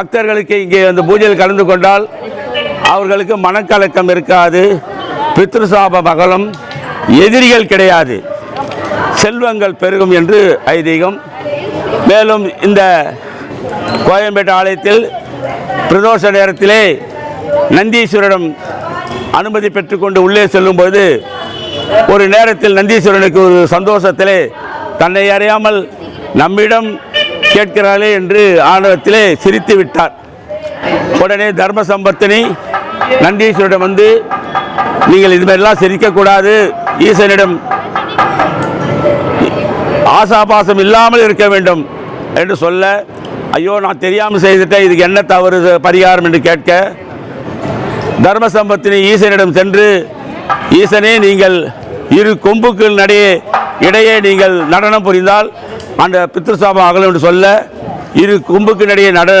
பக்தர்களுக்கு இங்கே அந்த பூஜையில் கலந்து கொண்டால் அவர்களுக்கு மனக்கலக்கம் இருக்காது பித்ருசாப மகளம் எதிரிகள் கிடையாது. செல்வங்கள் பெருகும் என்று ஐதீகம். மேலும் இந்த கோயம்பேட்டு ஆலயத்தில் பிரதோஷ நேரத்திலே நந்தீஸ்வரிடம் அனுமதி பெற்றுக்கொண்டு உள்ளே செல்லும்போது ஒரு நேரத்தில் நந்தீஸ்வரனுக்கு ஒரு சந்தோஷத்திலே தன்னை அறியாமல் நம்மிடம் கேட்கிறாளே என்று ஆணவத்திலே சிரித்து விட்டார். உடனே தர்ம சம்பத்தினி நந்தீஸ்வரிடம் வந்து நீங்கள் இதுமாதிரிலாம் சிரிக்கக்கூடாது. ஈசனிடம் ஆசாபாசம் இல்லாமல் இருக்க வேண்டும். என்று சொல்ல ஐயோ நான் தெரியாமல் செய்துட்டேன். இதுக்கு என்ன தவறு பரிகாரம்? என்று கேட்க தர்ம சம்பத்தினி ஈசனிடம் சென்று ஈசனே நீங்கள் இரு கொம்புக்கள் நடையே இடையே நீங்கள் நடனம் புரிந்தால் அந்த பித்ருசாபம் அகலும் என்று சொல்ல இரு கும்புக்கு நடையே நட